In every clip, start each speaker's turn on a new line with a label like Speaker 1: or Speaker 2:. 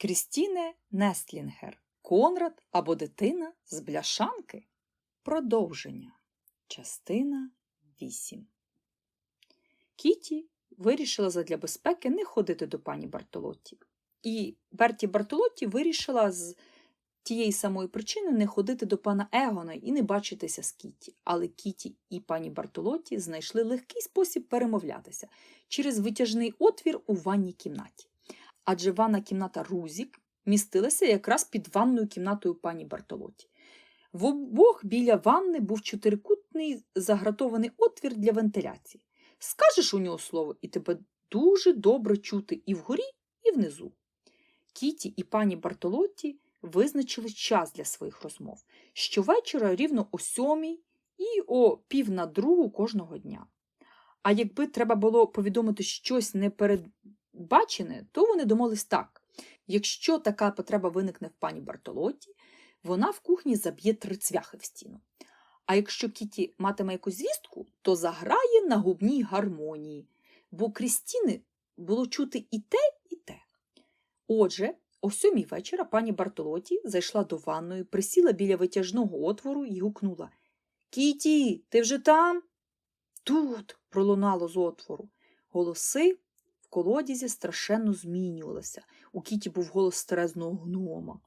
Speaker 1: Крістіне Нестлінгер. Конрад або дитина з бляшанки. Продовження. Частина 8. Кіті вирішила задля безпеки не ходити до пані Бартолотті. І Берті Бартолотті вирішила з тієї самої причини не ходити до пана Егона і не бачитися з Кіті. Але Кіті і пані Бартолотті знайшли легкий спосіб перемовлятися через витяжний отвір у ванній кімнаті. Адже ванна кімната Рузік містилася якраз під ванною кімнатою пані Бартолоті. В обох біля ванни був чотирикутний загратований отвір для вентиляції. Скажеш у нього слово, і тебе дуже добре чути і вгорі, і внизу. Кіті і пані Бартолотті визначили час для своїх розмов щовечора рівно о сьомій і о пів на другу кожного дня. А якби треба було повідомити щось непередбачене, то вони домовились так. Якщо така потреба виникне в пані Бартолотті, вона в кухні заб'є три цвяхи в стіну. А якщо Кіті матиме якусь звістку, то заграє на губній гармонії, бо Крістіни було чути і те, і те. Отже, о сьомій вечора пані Бартолоті зайшла до ванної, присіла біля витяжного отвору і гукнула Кіті, ти вже там? Тут. пролунало з отвору. Голоси колодязі страшенно змінювалися. У Кіті був голос старезного гнома.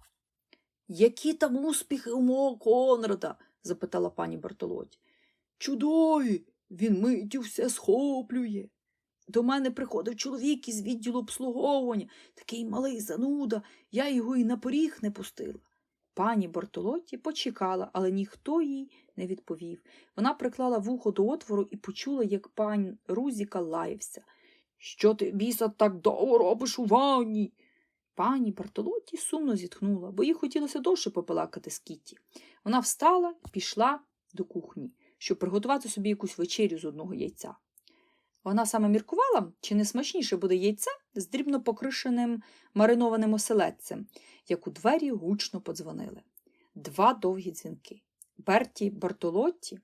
Speaker 1: Які там успіхи у мого Конрада? запитала пані Бартолоті. Чудові, він миттю все схоплює. До мене приходив чоловік із відділу обслуговування, такий малий зануда, я його і на поріг не пустила. Пані Бартолотті почекала, але ніхто їй не відповів. Вона приклала вухо до отвору і почула, як пан Рузіка лаявся. Що ти, біса, так довго робиш у ванні? Пані Бартолотті сумно зітхнула, бо їй хотілося довше попалакати з Кітті. Вона встала і пішла до кухні, щоб приготувати собі якусь вечерю з одного яйця. Вона саме міркувала, чи не смачніше буде яйце з дрібно покришеним маринованим оселедцем, як у двері гучно подзвонили. Два довгі дзвінки. Берті Бартолотті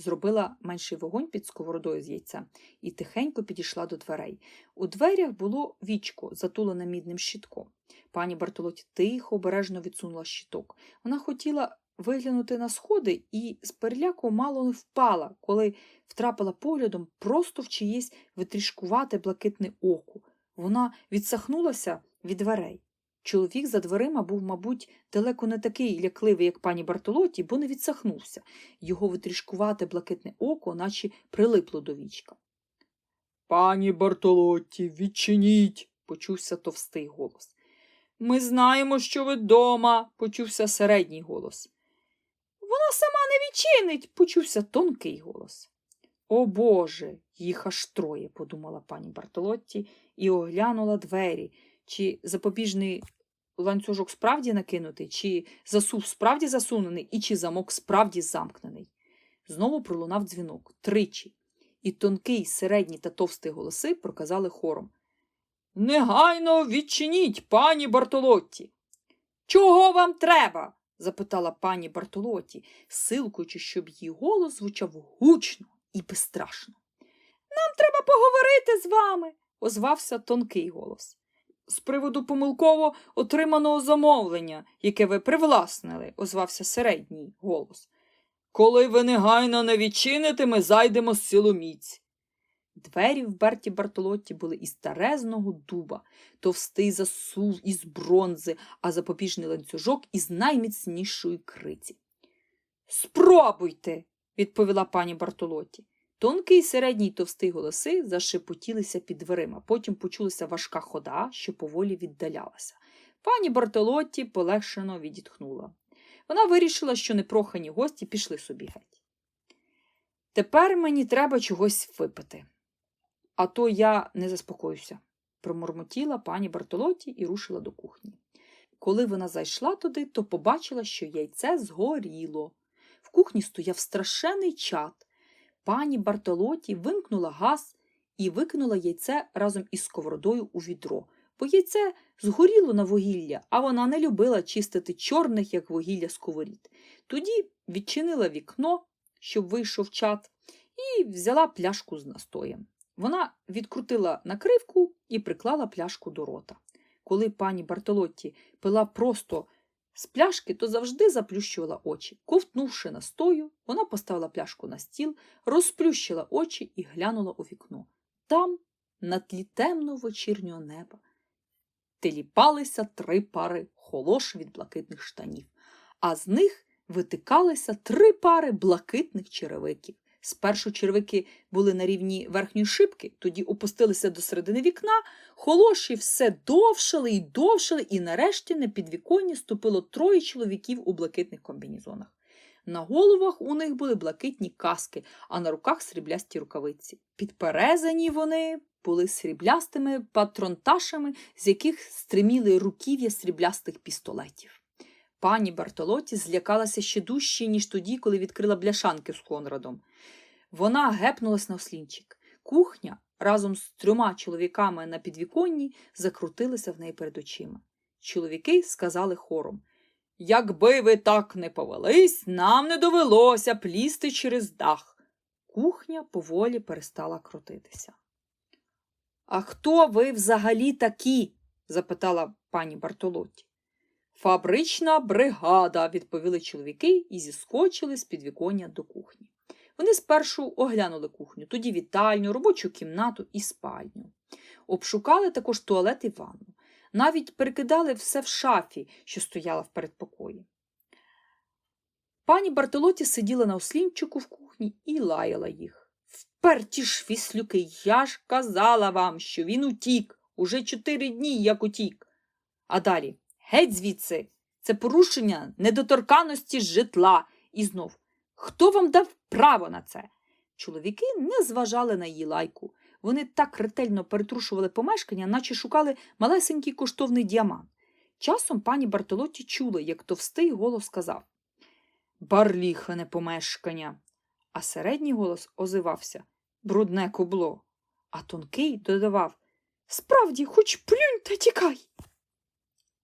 Speaker 1: зробила менший вогонь під сковородою з яйця і тихенько підійшла до дверей. У дверях було вічко, затулене мідним щитком. Пані Бартолотті тихо, обережно відсунула щиток. Вона хотіла виглянути на сходи і з переляку мало не впала, коли втрапила поглядом просто в чиєсь витрішкувате блакитне око. Вона відсахнулася від дверей. Чоловік за дверима був, мабуть, далеко не такий лякливий, як пані Бартолоті, бо не відсахнувся. Його витрішкувате блакитне око, наче прилипло до вічка. Пані Бартолотті, відчиніть, почувся товстий голос. Ми знаємо, що ви дома, почувся середній голос. Вона сама не відчинить, почувся тонкий голос. О Боже, їх аж троє, подумала пані Бартолотті і оглянула двері, чи запобіжний ланцюжок справді накинутий, чи засув справді засунений, і чи замок справді замкнений. Знову пролунав дзвінок тричі, і тонкий, середній та товстий голоси проказали хором. Негайно відчиніть, пані Бартолотті. Чого вам треба? запитала пані Бартолоті, силкуючи, щоб її голос звучав гучно і безстрашно. Нам треба поговорити з вами, озвався тонкий голос. З приводу помилково отриманого замовлення, яке ви привласнили, озвався середній голос. Коли ви негайно не відчините, ми зайдемо з силоміць. Двері в Берті Бартолотті були із старезного дуба, товстий засув із бронзи, а запобіжний ланцюжок із найміцнішої криці. Спробуйте, відповіла пані Бартолотті. Тонкий середній товстий голоси зашепотілися під дверима. Потім почулася важка хода, що поволі віддалялася. Пані Бартолотті полегшено відітхнула. Вона вирішила, що непрохані гості пішли собі геть. Тепер мені треба чогось випити. А то я не заспокоюся, промормотіла пані Бартолоті і рушила до кухні. Коли вона зайшла туди, то побачила, що яйце згоріло. В кухні стояв страшений чад. Пані Бартолоті вимкнула газ і викинула яйце разом із сковородою у відро, бо яйце згоріло на вугілля, а вона не любила чистити чорних, як вугілля сковорід. Тоді відчинила вікно, щоб вийшов чад, і взяла пляшку з настоєм. Вона відкрутила накривку і приклала пляшку до рота. коли пані Бартолотті пила просто з пляшки, то завжди заплющувала очі. Ковтнувши настою, вона поставила пляшку на стіл, розплющила очі і глянула у вікно. Там, на тлі темного вечірнього неба, теліпалися три пари холош від блакитних штанів, а з них витикалися три пари блакитних черевиків. Спершу червики були на рівні верхньої шибки, тоді опустилися до середини вікна, холоші все довшали і довшали, і нарешті на підвіконні ступило троє чоловіків у блакитних комбінізонах. На головах у них були блакитні каски, а на руках сріблясті рукавиці. Підперезані вони були сріблястими патронташами, з яких стриміли руків'я сріблястих пістолетів. Пані Бартолоті злякалася ще дужче, ніж тоді, коли відкрила бляшанки з Конрадом. Вона гепнулась на ослінчик. Кухня разом з трьома чоловіками на підвіконні закрутилася в неї перед очима. Чоловіки сказали хором Якби ви так не повелись, нам не довелося плісти через дах. Кухня поволі перестала крутитися. А хто ви взагалі такі? запитала пані Бартолотті. Фабрична бригада, відповіли чоловіки і зіскочили з підвіконня до кухні. Вони спершу оглянули кухню, тоді вітальню, робочу кімнату і спальню. Обшукали також туалет і ванну. Навіть перекидали все в шафі, що стояла в передпокої. Пані Бартолоті сиділа на ослінчику в кухні і лаяла їх. Вперті ж віслюки, я ж казала вам, що він утік. Уже чотири дні, як утік. А далі геть звідси, це порушення недоторканості житла. І знов, хто вам дав право на це? Чоловіки не зважали на її лайку. Вони так ретельно перетрушували помешкання, наче шукали малесенький коштовний діамант. Часом пані Бартолотті чула, як товстий голос сказав Барліхане помешкання. А середній голос озивався брудне кубло. А тонкий додавав Справді, хоч плюнь та тікай.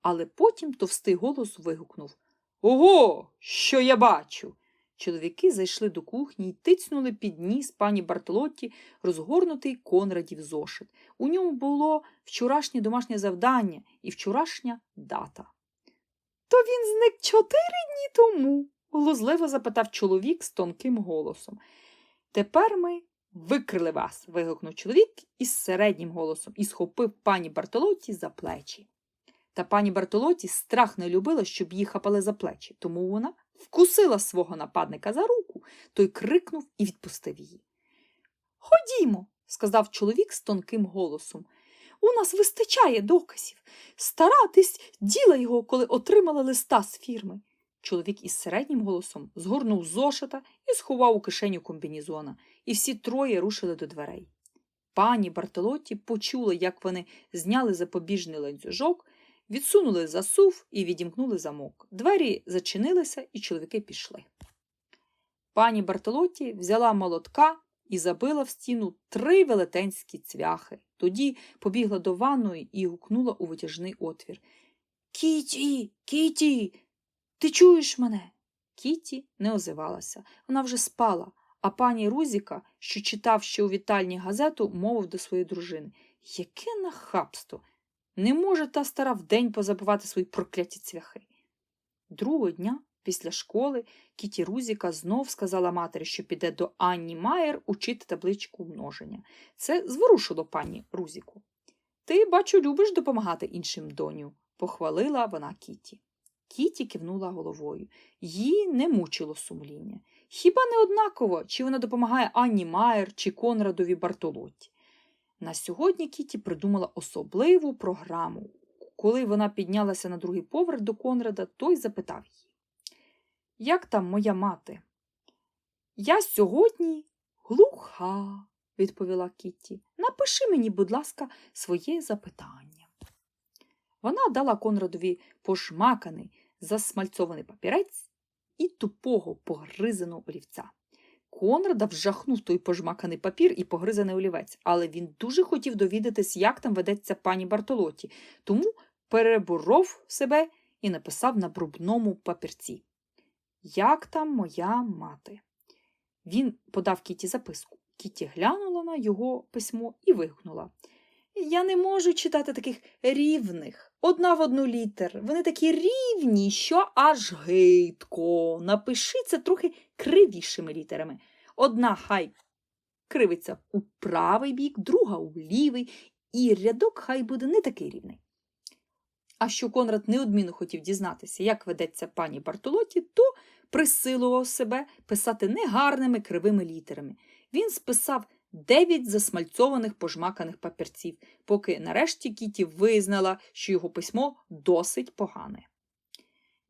Speaker 1: Але потім товстий голос вигукнув Ого, що я бачу. Чоловіки зайшли до кухні й тицнули під ніс пані Бартолотті розгорнутий конрадів зошит. У ньому було вчорашнє домашнє завдання і вчорашня дата. То він зник чотири дні тому, глузливо запитав чоловік з тонким голосом. Тепер ми викрили вас. вигукнув чоловік із середнім голосом і схопив пані Бартолотті за плечі. Та пані Бартолоті страх не любила, щоб її хапали за плечі, тому вона вкусила свого нападника за руку, той крикнув і відпустив її. Ходімо, сказав чоловік з тонким голосом. У нас вистачає доказів. Старатись діла його, коли отримала листа з фірми. Чоловік із середнім голосом згорнув зошита і сховав у кишеню комбінізона, і всі троє рушили до дверей. Пані Бартолотті почула, як вони зняли запобіжний ланцюжок, відсунули засув і відімкнули замок. Двері зачинилися, і чоловіки пішли. Пані Бартолотті взяла молотка і забила в стіну три велетенські цвяхи. Тоді побігла до ванної і гукнула у витяжний отвір. Кіті, Кіті, ти чуєш мене? Кіті не озивалася. Вона вже спала, а пані Рузіка, що читав ще у вітальні газету, мовив до своєї дружини Яке нахабство! Не може та стара вдень позабивати свої прокляті цвяхи. Другого дня, після школи, Кіті Рузіка знов сказала матері, що піде до Анні Майер учити табличку множення. Це зворушило пані Рузіку. Ти, бачу, любиш допомагати іншим доню, похвалила вона Кіті. Кіті кивнула головою. Її не мучило сумління. Хіба не однаково, чи вона допомагає Анні Майер чи Конрадові Бартолотті? На сьогодні Кіті придумала особливу програму. Коли вона піднялася на другий поверх до Конрада, той запитав її. Як там моя мати? Я сьогодні глуха, відповіла Кітті. Напиши мені, будь ласка, своє запитання. Вона дала Конрадові пожмаканий, засмальцований папірець і тупого погризаного олівця. Конрада вжахнув той пожмаканий папір і погризаний олівець, але він дуже хотів довідатись, як там ведеться пані Бартолоті, тому переборов себе і написав на брубному папірці. Як там моя мати? Він подав Кіті записку. Кіті глянула на його письмо і вигукнула. Я не можу читати таких рівних, одна в одну літер. Вони такі рівні, що аж гидко. Напиши це трохи кривішими літерами. Одна хай кривиться у правий бік, друга у лівий, і рядок хай буде не такий рівний. А що Конрад неодмінно хотів дізнатися, як ведеться пані Бартолоті, то присилував себе писати негарними кривими літерами. Він списав дев'ять засмальцьованих пожмаканих папірців, поки нарешті Кіті визнала, що його письмо досить погане.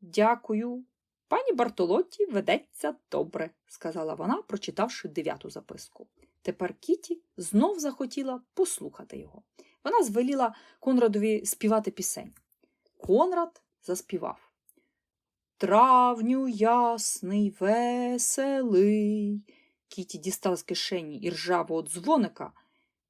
Speaker 1: Дякую. Пані Бартолотті ведеться добре, сказала вона, прочитавши дев'яту записку. Тепер Кіті знов захотіла послухати його. Вона звеліла Конрадові співати пісень. Конрад заспівав. Травню ясний, веселий. Кіті дістала з кишені іржавого дзвоника,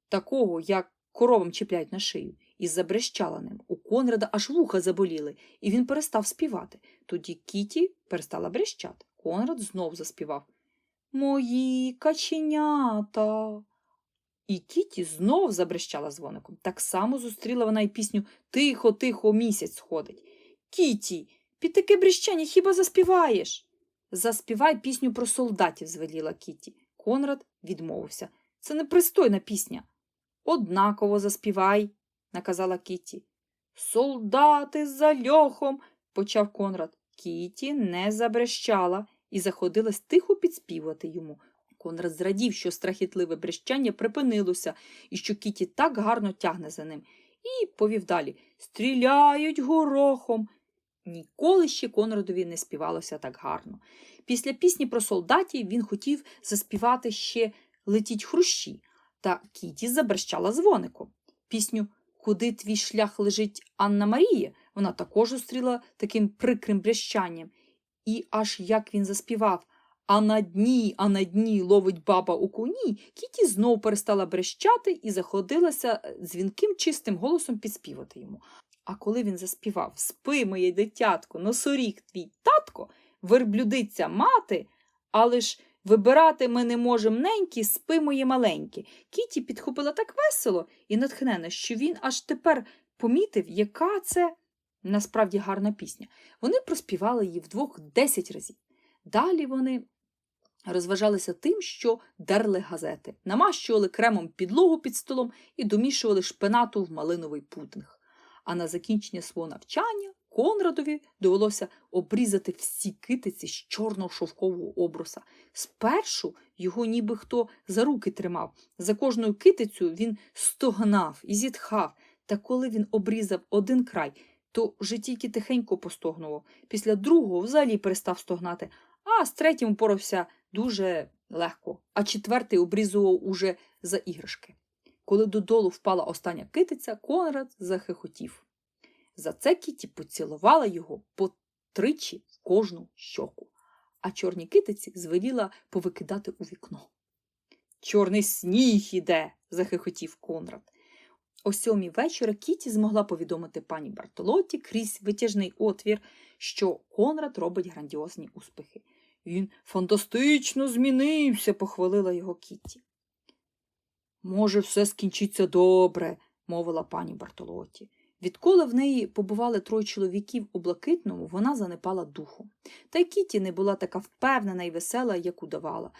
Speaker 1: такого, як коровам чіпляють на шию, і забрещала ним. У Конрада аж вуха заболіли, і він перестав співати. Тоді Кіті перестала брещати. Конрад знов заспівав Мої каченята. І Кіті знов забрещала дзвоником. Так само зустріла вона й пісню Тихо, тихо, місяць сходить. Кіті, під таке брещання хіба заспіваєш? Заспівай пісню про солдатів, звеліла Кіті. Конрад відмовився. Це непристойна пісня. Однаково заспівай, наказала Кіті. Солдати за льохом, почав Конрад. Кіті не забрещала і заходилась тихо підспівати йому. Конрад зрадів, що страхітливе брещання припинилося і що Кіті так гарно тягне за ним, і повів далі Стріляють горохом. Ніколи ще Конрадові не співалося так гарно. Після пісні про солдатів він хотів заспівати ще летіть хрущі, та Кіті забрещала дзвоником. Пісню Куди твій шлях лежить Анна Марія вона також зустріла таким прикрим брещанням. І аж як він заспівав а на дні, а на дні ловить баба у куні, Кіті знов перестала брещати і заходилася дзвінким чистим голосом підспівати йому. А коли він заспівав Спи, моє дитятко, носоріг твій татко, верблюдиця мати, але ж вибирати ми не можем ненькі, спи моє маленькі. Кіті підхопила так весело і натхнена, що він аж тепер помітив, яка це насправді гарна пісня. Вони проспівали її вдвох десять разів. Далі вони розважалися тим, що дерли газети, намащували кремом підлогу під столом і домішували шпинату в малиновий пудинг. А на закінчення свого навчання Конрадові довелося обрізати всі китиці з чорного шовкового обруса. Спершу його ніби хто за руки тримав. За кожною китицю він стогнав і зітхав. Та коли він обрізав один край, то вже тільки тихенько постогнував. Після другого взагалі перестав стогнати, а з третім порався дуже легко, а четвертий обрізував уже за іграшки. Коли додолу впала остання китиця, Конрад захихотів. За це Кіті поцілувала його по тричі в кожну щоку, а чорні китиці звеліла повикидати у вікно. Чорний сніг іде, захихотів Конрад. О сьомій вечора Кіті змогла повідомити пані Бартолоті крізь витяжний отвір, що Конрад робить грандіозні успіхи. Він фантастично змінився, похвалила його Кітті. Може, все скінчиться добре, мовила пані Бартолоті. Відколи в неї побували троє чоловіків у блакитному, вона занепала духом. Та й Кіті не була така впевнена і весела, як удавала.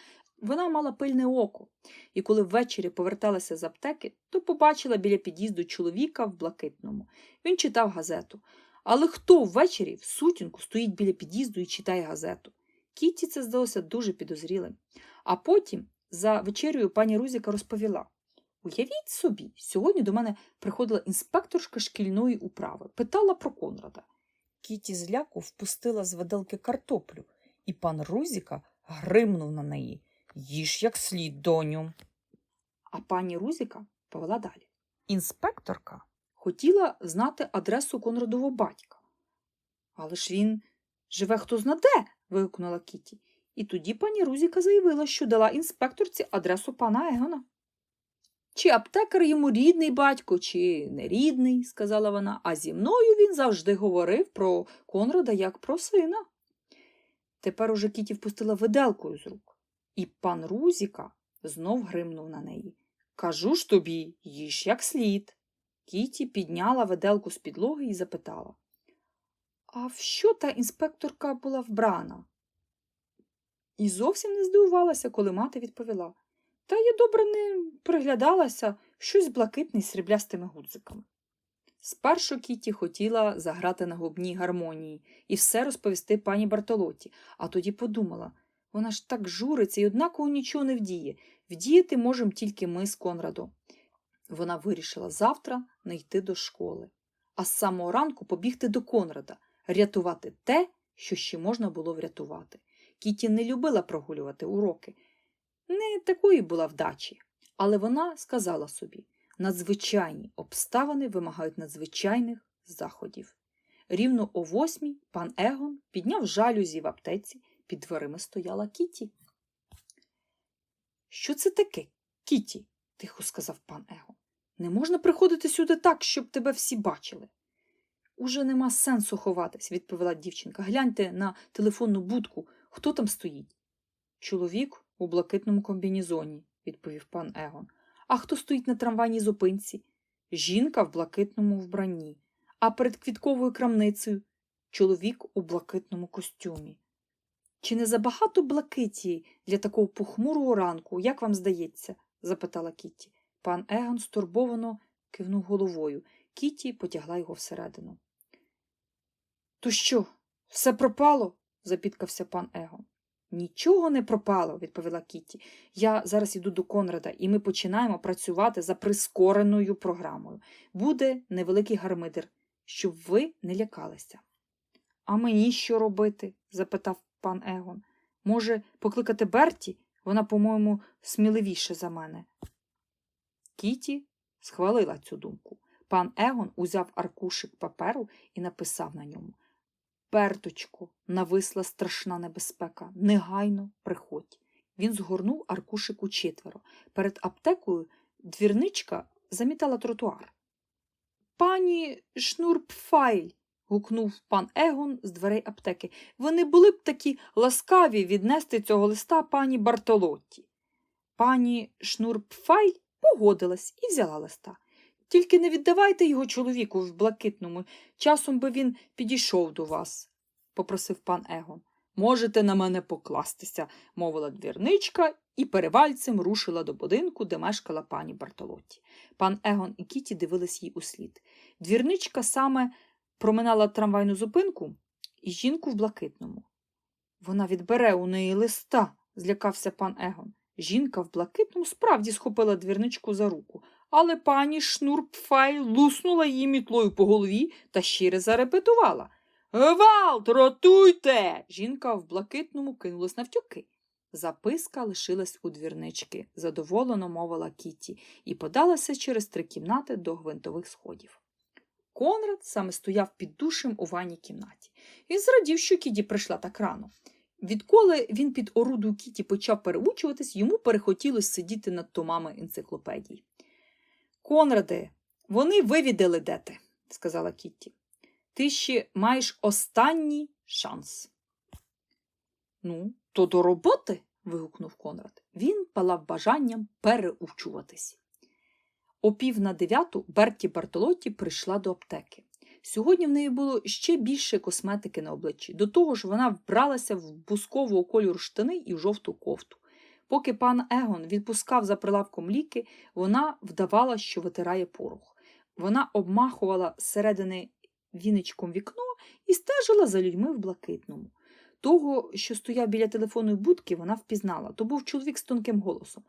Speaker 1: Вона мала пильне око, і коли ввечері поверталася з аптеки, то побачила біля під'їзду чоловіка в блакитному. Він читав газету. Але хто ввечері в сутінку стоїть біля під'їзду і читає газету? Кітті це здалося дуже підозрілим. А потім за вечерю пані Рузіка розповіла Уявіть собі, сьогодні до мене приходила інспекторка шкільної управи, питала про Конрада. Кіті зляку впустила з виделки картоплю, і пан Рузіка гримнув на неї. Їж як слід, доню. А пані Рузіка повела далі. Інспекторка хотіла знати адресу Конрадового батька. Але ж він живе хто знаде, вигукнула Кіті. І тоді пані Рузіка заявила, що дала інспекторці адресу пана Егона. Чи аптекар йому рідний батько, чи не рідний, сказала вона, а зі мною він завжди говорив про Конрада як про сина. Тепер уже Кіті впустила виделкою з рук, і пан Рузіка знов гримнув на неї. Кажу ж тобі, їж як слід. Кіті підняла виделку з підлоги і запитала. А в що та інспекторка була вбрана? І зовсім не здивувалася, коли мати відповіла. Та я добре не приглядалася, щось блакитне з сріблястими гудзиками. Спершу Кіті хотіла заграти на губній гармонії і все розповісти пані Бартолоті, а тоді подумала вона ж так журиться і однаково нічого не вдіє. Вдіяти можемо тільки ми з Конрадом. Вона вирішила завтра не йти до школи, а з самого ранку побігти до Конрада, рятувати те, що ще можна було врятувати. Кіті не любила прогулювати уроки. Не такої була вдачі, але вона сказала собі надзвичайні обставини вимагають надзвичайних заходів. Рівно о восьмій пан Егон підняв жалюзі в аптеці, під дверима стояла Кіті. Що це таке, Кіті? тихо сказав пан Егон. Не можна приходити сюди так, щоб тебе всі бачили. Уже нема сенсу ховатись, відповіла дівчинка. Гляньте на телефонну будку, хто там стоїть. Чоловік у блакитному комбінізоні, відповів пан Егон. А хто стоїть на трамвайній зупинці? Жінка в блакитному вбранні, а перед квітковою крамницею чоловік у блакитному костюмі. Чи не забагато блакиті для такого похмурого ранку, як вам здається? запитала Кітті. Пан Егон стурбовано кивнув головою. Кітті потягла його всередину. То що, все пропало? Запіткався пан Егон. Нічого не пропало, відповіла Кітті. Я зараз іду до Конрада, і ми починаємо працювати за прискореною програмою. Буде невеликий гармидер, щоб ви не лякалися. А мені що робити? запитав пан Егон. Може, покликати Берті? Вона, по-моєму, сміливіше за мене. Кіті схвалила цю думку. Пан Егон узяв аркушик паперу і написав на ньому Берточко, нависла страшна небезпека. Негайно приходь. Він згорнув аркушик у четверо. Перед аптекою двірничка замітала тротуар. Пані Шнурпфайль. гукнув пан Егон з дверей аптеки. Вони були б такі ласкаві віднести цього листа пані Бартолотті. Пані Шнурпфайль погодилась і взяла листа. Тільки не віддавайте його чоловіку в блакитному, часом би він підійшов до вас, попросив пан Егон. Можете на мене покластися, мовила двірничка і перевальцем рушила до будинку, де мешкала пані Бартолотті. Пан Егон і Кіті дивились їй услід. Двірничка саме проминала трамвайну зупинку і жінку в блакитному. Вона відбере у неї листа, злякався пан Егон. Жінка в блакитному справді схопила двірничку за руку, але пані Шнурпфай луснула її мітлою по голові та щире зарепетувала. Гвалт, ротуйте! Жінка в блакитному кинулась навтюки. Записка лишилась у двірнички, задоволено мовила Кіті, і подалася через три кімнати до гвинтових сходів. Конрад саме стояв під душем у ванній кімнаті. Він зрадів, що Кіті прийшла так рано. Відколи він під орудою Кіті почав переучуватись, йому перехотілося сидіти над томами енциклопедій. Конраде, вони вивідали де ти, сказала Кітті. Ти ще маєш останній шанс. Ну, то до роботи. вигукнув Конрад. Він палав бажанням переучуватись. О пів на дев'яту Берті Бартолотті прийшла до аптеки. Сьогодні в неї було ще більше косметики на обличчі. До того ж, вона вбралася в бускового кольору штани і в жовту кофту. Поки пан Егон відпускав за прилавком ліки, вона вдавала, що витирає порох. Вона обмахувала зсередини віничком вікно і стежила за людьми в блакитному. Того, що стояв біля телефонної будки, вона впізнала. То був чоловік з тонким голосом,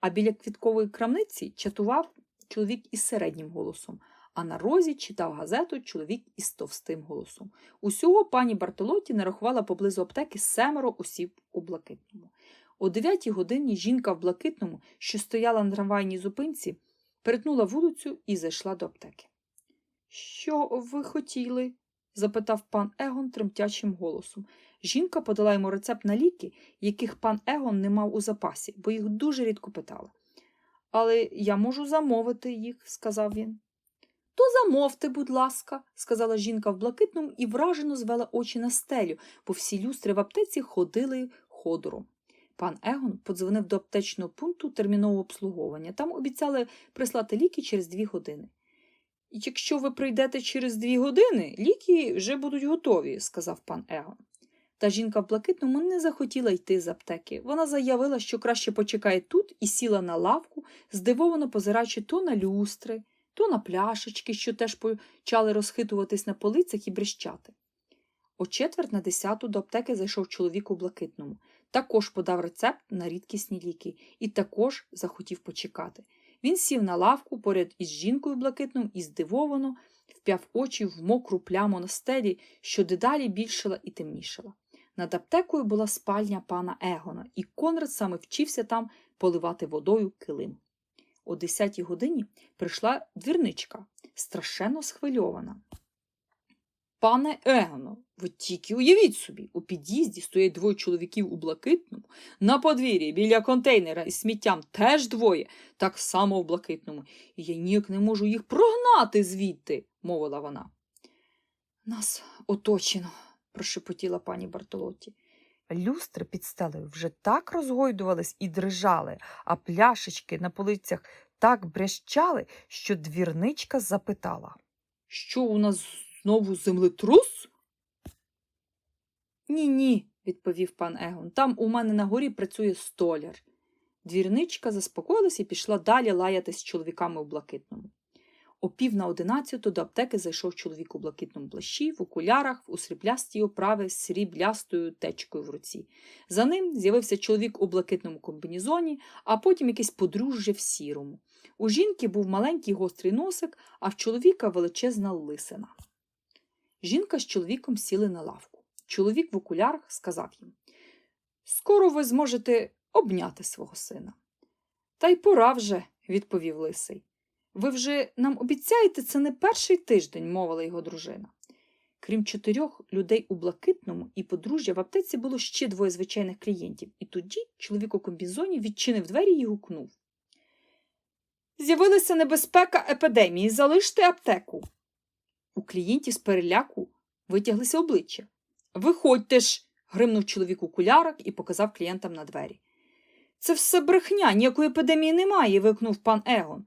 Speaker 1: а біля квіткової крамниці чатував чоловік із середнім голосом, а на розі читав газету чоловік із товстим голосом. Усього пані Бартолоті нарахувала поблизу аптеки семеро осіб у блакитному. О дев'ятій годині жінка в блакитному, що стояла на трамвайній зупинці, перетнула вулицю і зайшла до аптеки. Що ви хотіли? запитав пан Егон тремтячим голосом. Жінка подала йому рецепт на ліки, яких пан Егон не мав у запасі, бо їх дуже рідко питали. Але я можу замовити їх, сказав він. То замовте, будь ласка, сказала жінка в блакитному і вражено звела очі на стелю, бо всі люстри в аптеці ходили ходором. Пан Егон подзвонив до аптечного пункту термінового обслуговування. Там обіцяли прислати ліки через дві години. Якщо ви прийдете через дві години, ліки вже будуть готові, сказав пан Егон. Та жінка в блакитному не захотіла йти з аптеки. Вона заявила, що краще почекає тут і сіла на лавку, здивовано позираючи то на люстри, то на пляшечки, що теж почали розхитуватись на полицях і брещати. О четверть на десяту до аптеки зайшов чоловік у блакитному. Також подав рецепт на рідкісні ліки і також захотів почекати. Він сів на лавку поряд із жінкою в блакитному і здивовано вп'яв очі в мокру пляму на стелі, що дедалі більшала і темнішала. Над аптекою була спальня пана Егона, і Конрад саме вчився там поливати водою килим. О десятій годині прийшла двірничка, страшенно схвильована. Пане Егоно, ви тільки уявіть собі, у під'їзді стоять двоє чоловіків у блакитному, на подвір'ї біля контейнера із сміттям теж двоє, так само в блакитному, і я ніяк не можу їх прогнати звідти, мовила вона. Нас оточено, прошепотіла пані Бартолоті. Люстри під стелею вже так розгойдувались і дрижали, а пляшечки на полицях так брящали, що двірничка запитала. Що у нас знову землетрус? Ні, ні, відповів пан Егон. Там у мене на горі працює столяр. Двірничка заспокоїлася і пішла далі лаятись з чоловіками у блакитному. О пів на одинадцяту до аптеки зайшов чоловік у блакитному плащі, в окулярах, у сріблястій оправи з сріблястою течкою в руці. За ним з'явився чоловік у блакитному комбінізоні, а потім якесь подружжя в сірому. У жінки був маленький гострий носик, а в чоловіка величезна лисина. Жінка з чоловіком сіли на лавку. Чоловік в окулярах сказав їм Скоро ви зможете обняти свого сина. Та й пора вже, відповів лисий. Ви вже нам обіцяєте це не перший тиждень, мовила його дружина. Крім чотирьох людей у блакитному і подружжя в аптеці було ще двоє звичайних клієнтів, і тоді чоловік у комбізоні відчинив двері і гукнув. З'явилася небезпека епідемії, залиште аптеку. У клієнтів з переляку витяглися обличчя. Виходьте ж, гримнув чоловік у кулярах і показав клієнтам на двері. Це все брехня, ніякої епідемії немає, викнув пан Егон.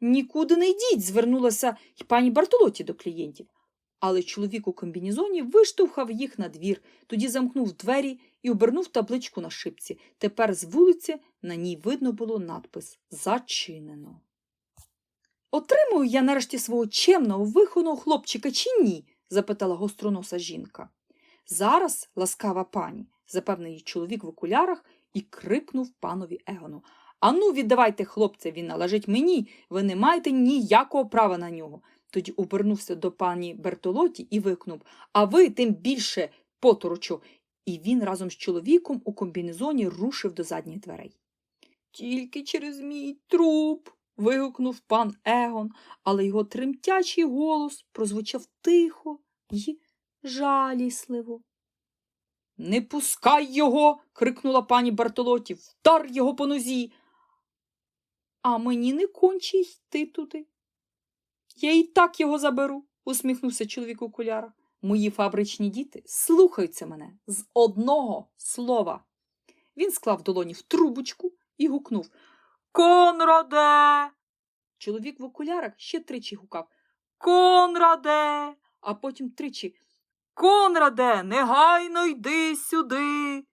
Speaker 1: Нікуди не йдіть, звернулася й пані Бартолоті до клієнтів. Але чоловік у комбінізоні виштовхав їх на двір, тоді замкнув двері і обернув табличку на шипці. Тепер з вулиці на ній видно було надпис Зачинено. Отримую я нарешті свого чемного вихоного хлопчика чи ні? запитала гостроноса жінка. Зараз, ласкава пані, запевнив її чоловік в окулярах і крикнув панові Егону. Ану, віддавайте хлопця, він належить мені, ви не маєте ніякого права на нього. Тоді обернувся до пані Бертолоті і викнув А ви тим більше, поторочу. І він разом з чоловіком у комбінезоні рушив до задніх дверей. Тільки через мій труп. Вигукнув пан Егон, але його тремтячий голос прозвучав тихо й жалісливо. Не пускай його. крикнула пані Бартолоті. Вдар його по нозі. А мені не конче йти туди. Я і так його заберу, усміхнувся чоловік у окулярах. Мої фабричні діти слухаються мене з одного слова. Він склав долоні в трубочку і гукнув Конраде. Чоловік в окулярах ще тричі гукав Конраде, а потім тричі Конраде, негайно йди сюди.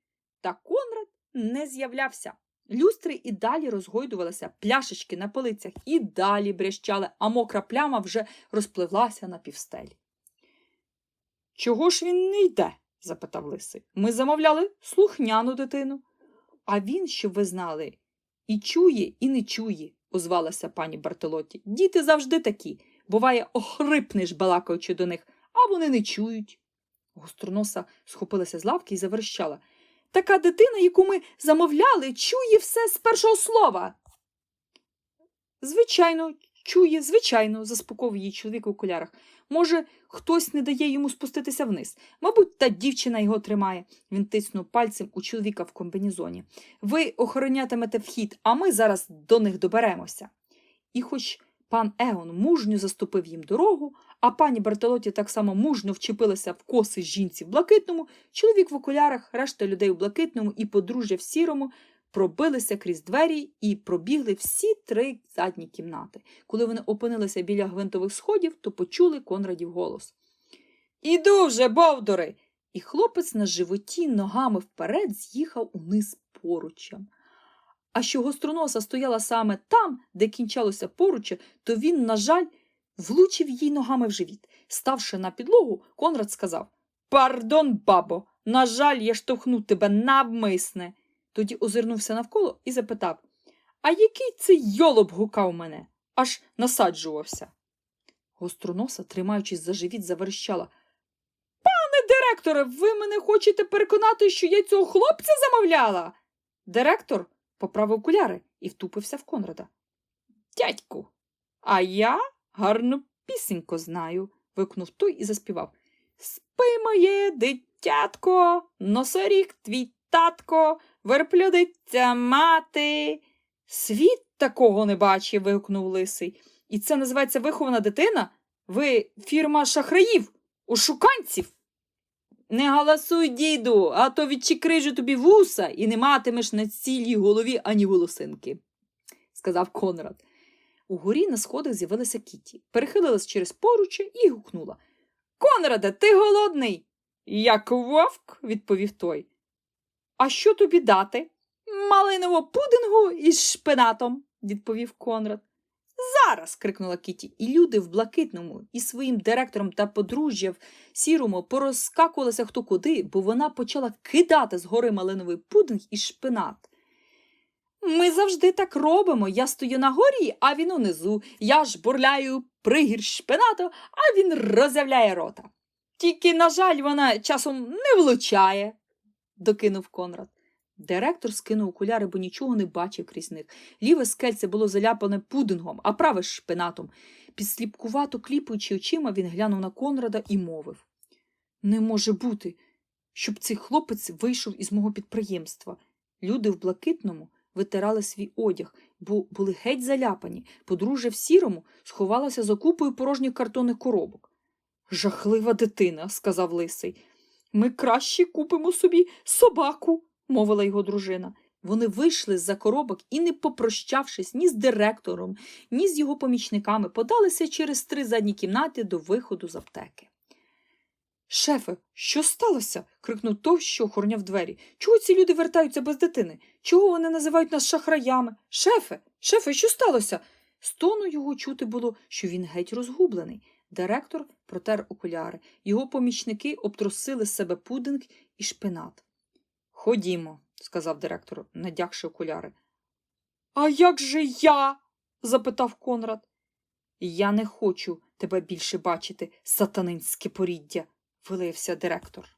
Speaker 1: Та Конрад не з'являвся. Люстри і далі розгойдувалися, пляшечки на полицях і далі брещали, а мокра пляма вже розпливлася на півстелі. Чого ж він не йде? запитав лисий. Ми замовляли слухняну дитину. А він, щоб ви знали, і чує, і не чує, озвалася пані Бартолоті. Діти завжди такі. Буває, охрипнеш, балакаючи до них, а вони не чують. Гостроноса схопилася з лавки і заверщала. Така дитина, яку ми замовляли, чує все з першого слова. Звичайно, чує, звичайно, заспокоїв її чоловік у окулярах. Може, хтось не дає йому спуститися вниз. Мабуть, та дівчина його тримає. Він тиснув пальцем у чоловіка в комбінезоні. Ви охоронятимете вхід, а ми зараз до них доберемося. І хоч пан Егон мужньо заступив їм дорогу, а пані Бартолоті так само мужньо вчепилася в коси жінці в блакитному, чоловік в окулярах, решта людей у блакитному і подружжя в сірому пробилися крізь двері і пробігли всі три задні кімнати. Коли вони опинилися біля гвинтових сходів, то почули Конрадів голос. Іду вже, бовдори! І хлопець на животі ногами вперед з'їхав униз поруччям. А що гостроноса стояла саме там, де кінчалося поруччя, то він, на жаль, влучив їй ногами в живіт. Ставши на підлогу, Конрад сказав Пардон, бабо, на жаль, я штовхну тебе навмисне. Тоді озирнувся навколо і запитав А який це йолоб гукав мене? Аж насаджувався. Гостроноса, тримаючись за живіт, заверещала. Пане директоре, ви мене хочете переконати, що я цього хлопця замовляла? Директор поправив окуляри і втупився в Конрада. Дядьку, а я гарну пісеньку знаю, викнув той і заспівав. Спи моє дитятко, носоріг твій татко, верблюдиця мати. Світ такого не бачив, вигукнув лисий. І це називається вихована дитина? Ви фірма шахраїв, ошуканців. Не галасуй, діду, а то відчикрижу тобі вуса і не матимеш на цілій голові ані волосинки, сказав Конрад. Угорі на сходах з'явилася Кіті, перехилилась через поруччя і гукнула. Конраде, ти голодний? Як вовк, відповів той. А що тобі дати? Малинового пудингу із шпинатом, відповів Конрад. Зараз. крикнула Кіті, і люди в блакитному із своїм директором та подружжя в сірому порозскакувалися хто куди, бо вона почала кидати згори малиновий пудинг і шпинат. Ми завжди так робимо. Я стою на горі, а він унизу. Я ж бурляю пригір шпинату, а він роззявляє рота. Тільки, на жаль, вона часом не влучає, докинув Конрад. Директор скинув окуляри, бо нічого не бачив крізь них. Ліве скельце було заляпане пудингом, а праве шпинатом. Підсліпкувато кліпуючи очима, він глянув на Конрада і мовив Не може бути, щоб цей хлопець вийшов із мого підприємства. Люди в блакитному витирали свій одяг, бо були геть заляпані. Подружжя в сірому сховалася за купою порожніх картонних коробок. Жахлива дитина, сказав лисий. Ми краще купимо собі собаку, мовила його дружина. Вони вийшли з-за коробок і, не попрощавшись ні з директором, ні з його помічниками, подалися через три задні кімнати до виходу з аптеки. Шефе, що сталося? крикнув той, що охороняв двері. Чого ці люди вертаються без дитини? Чого вони називають нас шахраями? Шефе, шефе, що сталося? З тону його чути було, що він геть розгублений. Директор протер окуляри. Його помічники обтрусили з себе пудинг і шпинат. Ходімо, сказав директор, надягши окуляри. А як же я? запитав Конрад. Я не хочу тебе більше бачити, сатанинське поріддя, вилився директор.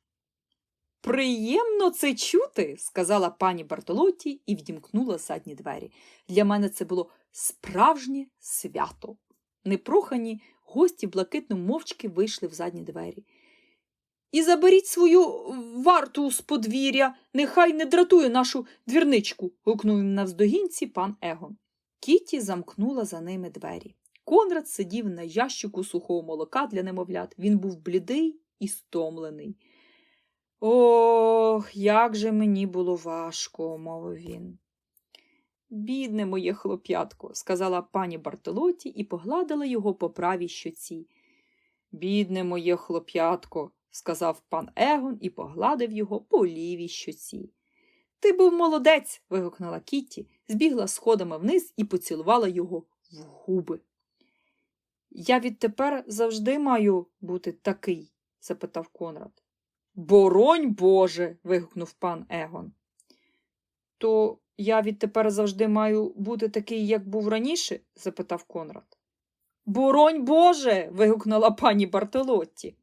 Speaker 1: Приємно це чути, сказала пані Бартолоті і вдімкнула задні двері. Для мене це було справжнє свято. Непрохані гості блакитно мовчки вийшли в задні двері. І заберіть свою варту з подвір'я, нехай не дратує нашу двірничку, гукнув їм навздогінці пан Егон. Кіті замкнула за ними двері. Конрад сидів на ящику сухого молока для немовлят. Він був блідий і стомлений. Ох, як же мені було важко, мовив він. Бідне моє хлоп'ятко, сказала пані Бартолоті і погладила його по правій щоці. Бідне моє хлоп'ятко, сказав пан Егон і погладив його по лівій щоці. Ти був молодець. вигукнула Кітті, збігла сходами вниз і поцілувала його в губи. Я відтепер завжди маю бути такий? запитав Конрад. Боронь Боже. вигукнув пан Егон. То я відтепер завжди маю бути такий, як був раніше? запитав Конрад. Боронь Боже. вигукнула пані Бартолотті.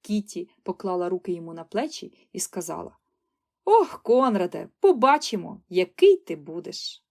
Speaker 1: Кіті поклала руки йому на плечі і сказала Ох, Конраде, побачимо, який ти будеш.